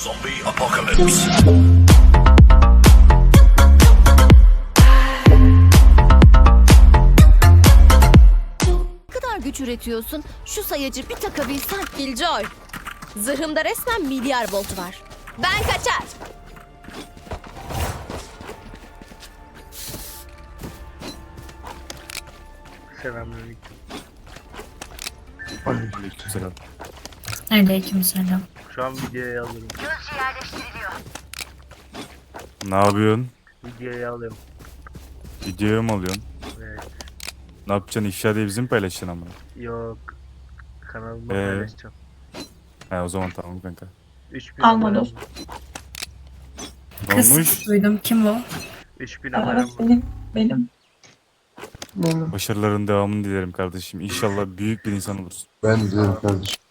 Zombie apocalypse. Ne kadar güç üretiyorsun? Şu sayacı bir takabilsen. Killjoy. Zırhımda resmen milyar volt var. Ben kaçar. Selamünaleyküm. Aleykümselam. Aleykümselam. Şu an videoya alıyorum. Ne yapıyorsun? Videoya alıyorum. Videoyu mu alıyorsun? Evet. Ne yapacaksın? İfşa diye bizim paylaşacaksın ama. Yok. Kanalıma Ee? paylaşacağım. He o zaman tamam kanka. 3000 Alma abonem. Ne Kız olmuş? duydum. Kim o? 3000 Evet abonem var. benim. Benim. Benim. Başarıların devamını dilerim kardeşim. İnşallah büyük bir insan olursun. Ben de diyorum kardeşim.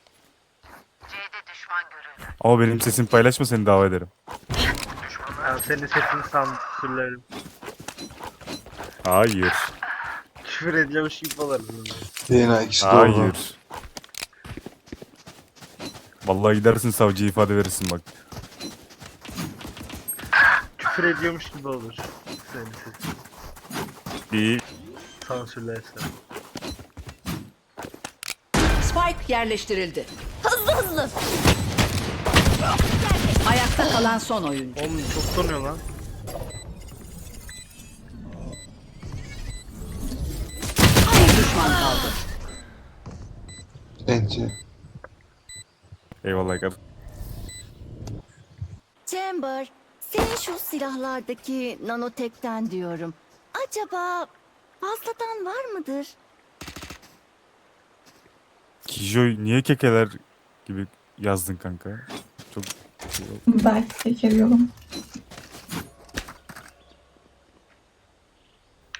Ama benim sesimi paylaşma seni davet ederim. Ben senin sesini sansürlerim. Hayır. Küfür ediyormuş gibi olur. DNA ikisi de orada. Hayır. Vallahi gidersin savcıya ifade verirsin bak. Küfür ediyormuş gibi olur. Senin sesin. Bir Sansürlersen. Spike yerleştirildi. Hızlı hızlı. Ayakta kalan son oyuncu. Oğlum çok donuyor lan. Bir düşman kaldı. Bence. eyvallah kardeşim. Chamber, senin şu silahlardaki nanotekten diyorum. Acaba fazladan var mıdır? Kijoy niye kekeler gibi yazdın kanka? Çok Belki tekeriyorum.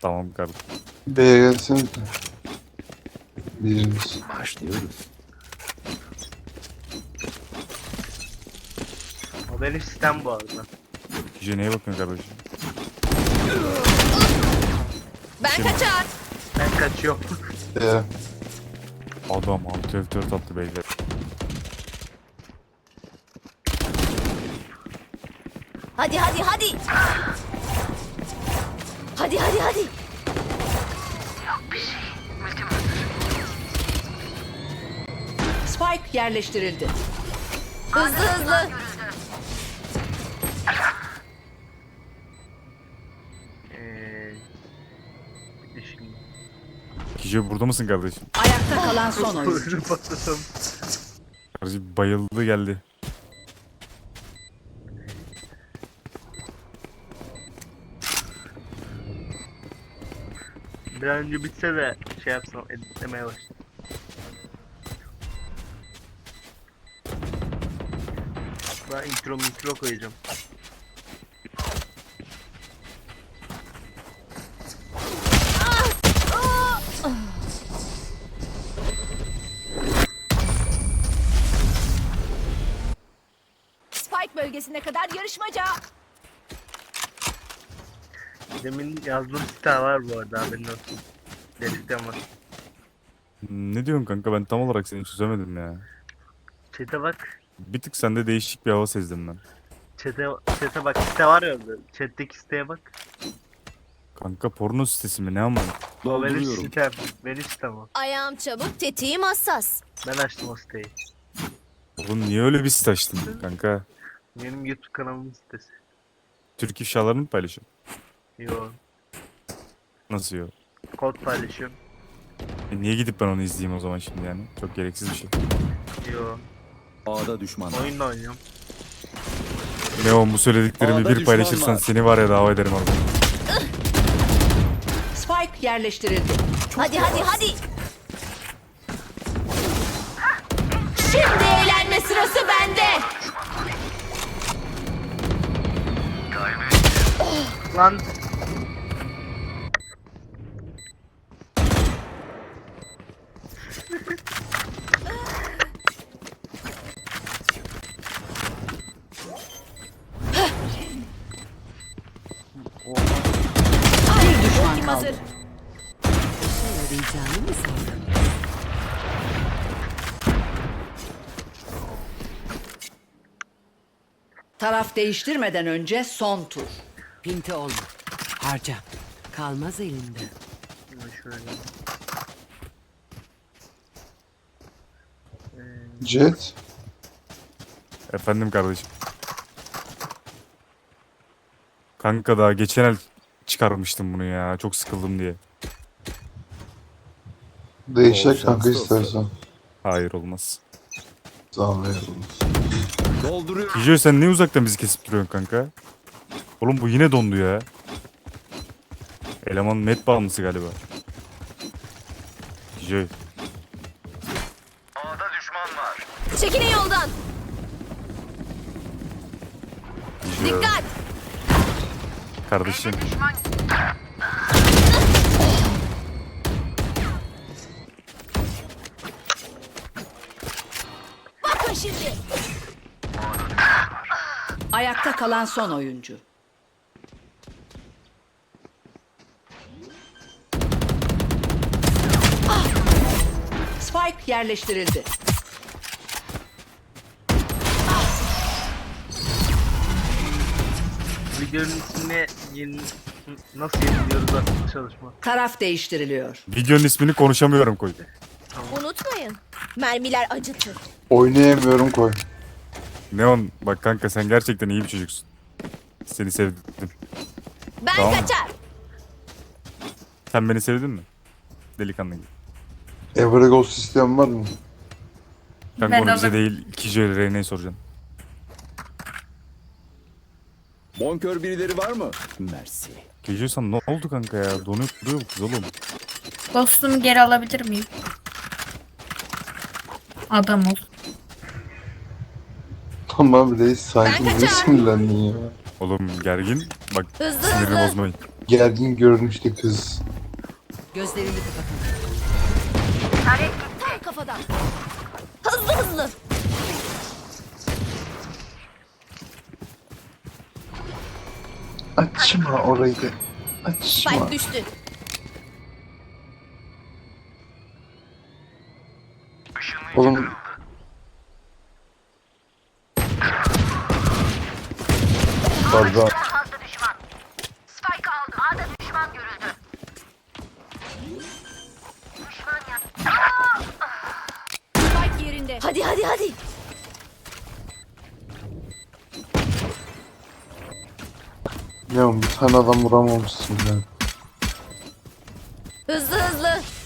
tamam kardeşim. B'ye gelsene. Birimiz. O benim sistem bu arada. Kijoy neye bakıyorsun kardeşim? Ben kaçar. Ben kaçıyorum. B. Adam 6 F4 attı beyler. Hadi hadi hadi. Hadi hadi hadi. Spike yerleştirildi. Hızlı hızlı. Eee... Bir burada mısın kardeşim? Ayakta kalan son patlasam. Kardeşim bayıldı geldi. Bir an önce bitse de şey yapsam editlemeye başlayayım. Ben intro intro koyacağım. Spike bölgesine kadar yarışmaca. Demin yazdığım site var bu arada haberin olsun. Dedikten var. Ne diyorsun kanka ben tam olarak seni çözemedim ya. Chat'e bak. Bir tık sende değişik bir hava sezdim ben. Chat'e, chat'e bak. Site var ya orada. Chat'teki siteye bak. Kanka porno sitesi mi ne ama? O benim sitem. Benim sitem o. Ayağım çabuk, tetiğim hassas. Ben açtım o siteyi. Oğlum niye öyle bir site açtın kanka? Benim YouTube kanalımın sitesi. Türk ifşalarını mı paylaşıyorsun? Yo. Nasıl yok? Kod paylaşıyorum. E niye gidip ben onu izleyeyim o zaman şimdi yani? Çok gereksiz bir şey. Yo. A'da düşman. Oyunla oynuyorum. Leon bu söylediklerimi bir düşman paylaşırsan var. seni var ya dava ederim abi. Spike yerleştirildi. Hadi hadi hadi. Şimdi eğlenme sırası bende. Lan. Taraf değiştirmeden önce son tur. Pinti olma. Harca. Kalmaz elinde. Jet. Efendim kardeşim. Kanka daha geçen el çıkarmıştım bunu ya. Çok sıkıldım diye. Değişecek kanka istersen. Hayır olmaz. Sağ ol eyvallah. Dolduruyor. Kijo sen niye uzaktan bizi kesip duruyorsun kanka? Oğlum bu yine dondu ya. Eleman net bağımlısı galiba. Kijo. Çekilin yoldan. Kijo. Dikkat. Kardeşim. Bakın şimdi. Ayakta kalan son oyuncu. Ah! Spike yerleştirildi. Videonun ismini yeni, nasıl yeniliyoruz aslında çalışma. Taraf değiştiriliyor. Videonun ismini konuşamıyorum koy. Mermiler acıtır. Oynayamıyorum koy. Neon bak kanka sen gerçekten iyi bir çocuksun. Seni sevdim. Ben Tamam. kaçar. Sen beni sevdin mi? Delikanlı gibi. Every Ghost sistem var mı? Kanka Ben onu bize alırım. değil ikinci el Reyna'ya soracaksın. Bonkör birileri var mı? Mersi. Kijo sen ne oldu kanka ya? Donup duruyor bu kız oğlum. Ghost'umu geri alabilir miyim? Adam ol. Tamam reis sakin Ben ne kaçar. sinirlendin ya. Oğlum gergin. Bak Hızlı sinirini hızlı. bozmayın. Gergin görünüşlü kız. Gözlerini kapatın. Tam kafadan. Hızlı hızlı. Açma orayı da. Açma. Spike düştü. Oğlum Pardon. Spike yerinde. Hadi hadi hadi. Ya bir tane adam vuramamışsın ya. Hızlı hızlı.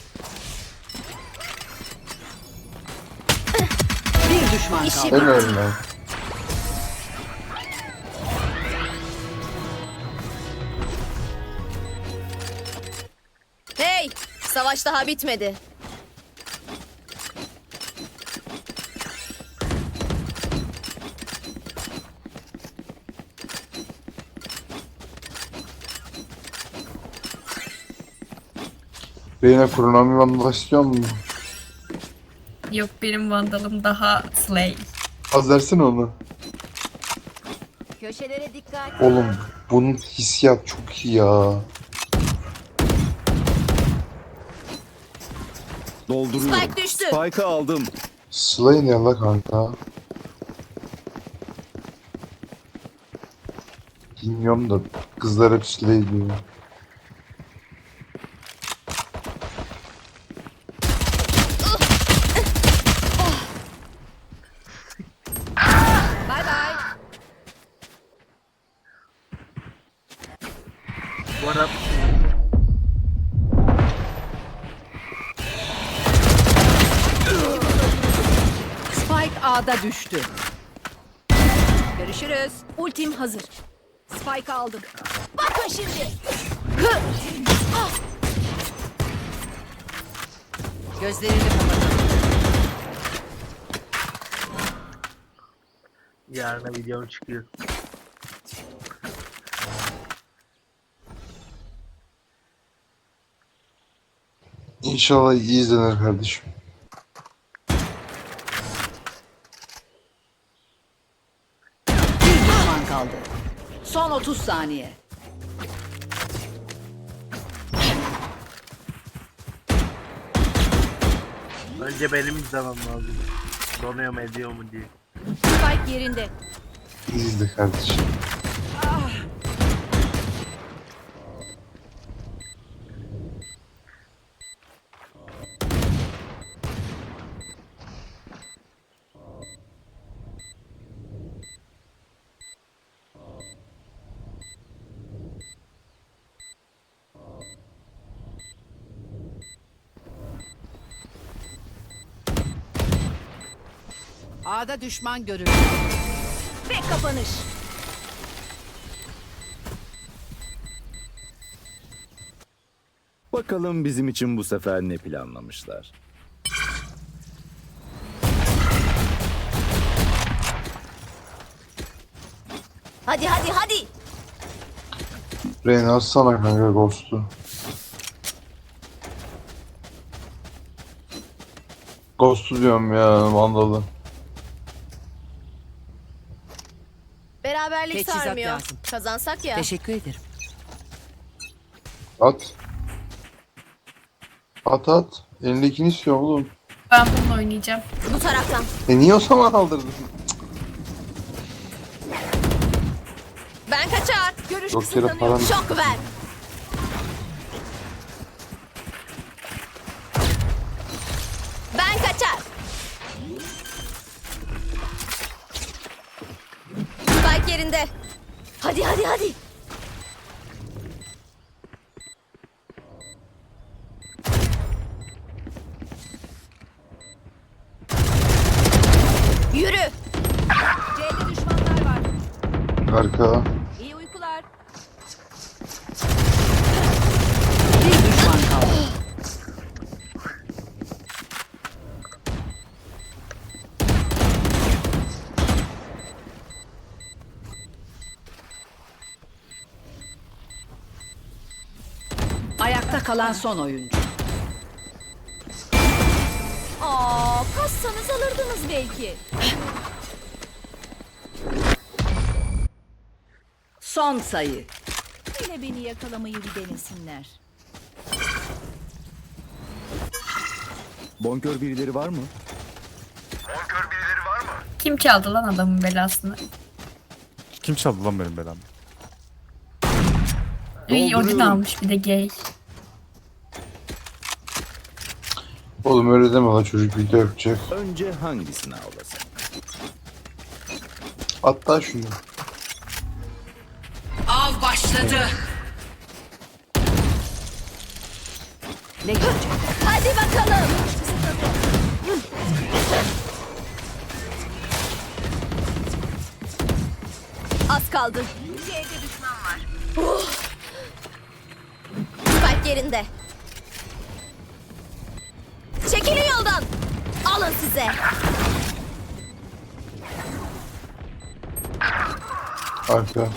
Düşman İşi kaldı. Helal lan. Hey, savaş daha bitmedi. Kurunami Vandal istiyor mu? Yok benim vandalım daha slay. Az versene onu. Köşelere dikkat. Oğlum bunun hissiyat çok iyi ya. Dolduruyorum. Spike düştü. Spike'ı aldım. Slay ne la kanka? Bilmiyorum da kızlar hep Slay diyor. Aldım. Bakın şimdi. Gözlerini kapatın. yarına videom çıkıyor. İnşallah iyi izlenir kardeşim. Bir düşman kaldı. Son 30 saniye. Önce benim izlemem lazım. Donuyor mu ediyor mu diye. Spike yerinde. İzle kardeşim. A'da düşman görüldü. Ve kapanış. Bakalım bizim için bu sefer ne planlamışlar. Hadi hadi hadi. Reyna sana kanka Ghost'u. Ghost'u diyorum ya Vandal'ı. Beraberlik Teçhizat sarmıyor. lazım. Kazansak ya. Teşekkür ederim. At. At at. Elindekini istiyor oğlum. Ben bununla oynayacağım. Bu taraftan. E niye o zaman aldırdın? Ben kaçar. Görüş Yok yere kısıtlanıyor. param. Şok ver. Arka. İyi uykular. Bir düşman kaldı. Ayakta kalan son oyuncu. Aa, kassanız alırdınız belki. Son sayı. Yine beni yakalamayı bir denesinler. Bonkör birileri var mı? Kim çaldı lan adamın belasını? Kim çaldı lan benim belamı? İyi Odin Dolduruyorum. almış bir de gay. Oğlum öyle deme la çocuk video yapacak. Önce hangisini avlasın? Hatta şunu. Başladı. Ne görecek? Hadi bakalım. Az kaldı. C'de düşman var. Spike yerinde. Çekilin yoldan. Alın size. Arka.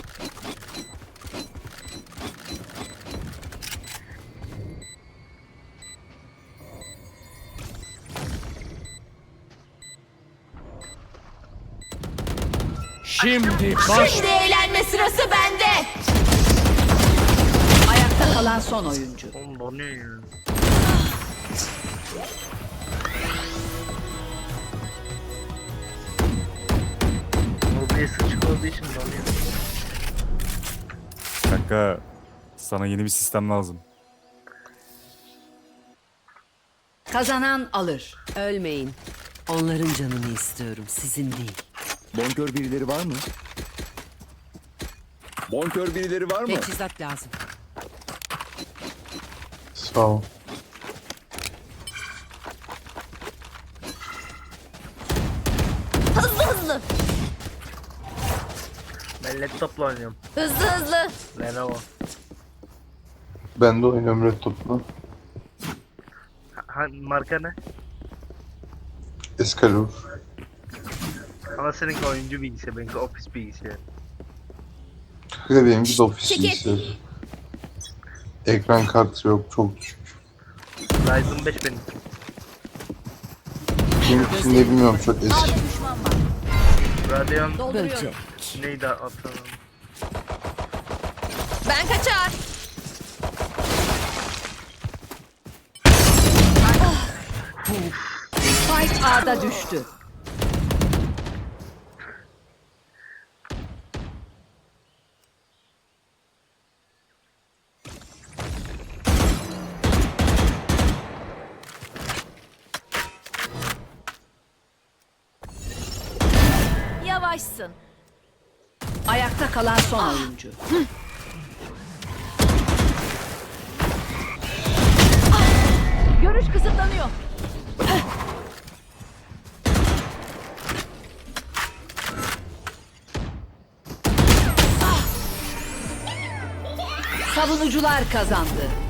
Şimdi eğlenme sırası bende. Ayakta kalan son oyuncu. Oğlum donuyor ya. Mobilyası çıkmadığı için donuyor. Kanka sana yeni bir sistem lazım. Kazanan alır. Ölmeyin. Onların canını istiyorum, sizin değil. Bonkör birileri var mı? Bonkör birileri var mı? Teçhizat lazım. Sağ ol. Hızlı hızlı. Ben laptopla oynuyorum. Hızlı hızlı. Lenovo. Ben de oynuyorum laptopla. Ha, ha- marka ne? Escalor. Ama seninki oyuncu bilgisayar, benimki ofis bilgisayar. Kanka benimki de ofis Çekil. bilgisayar. Ekran kartı yok çok düşük. Ryzen 5 benim. Benimki ne bilmiyorum çok eski. A'da düşman var. Radeon Dolduruyorum. neydi atalım? Ben kaçar. Spike A'da düştü. Yavaşsın. Ayakta kalan son oyuncu. Görüş kısıtlanıyor. Savunucular kazandı.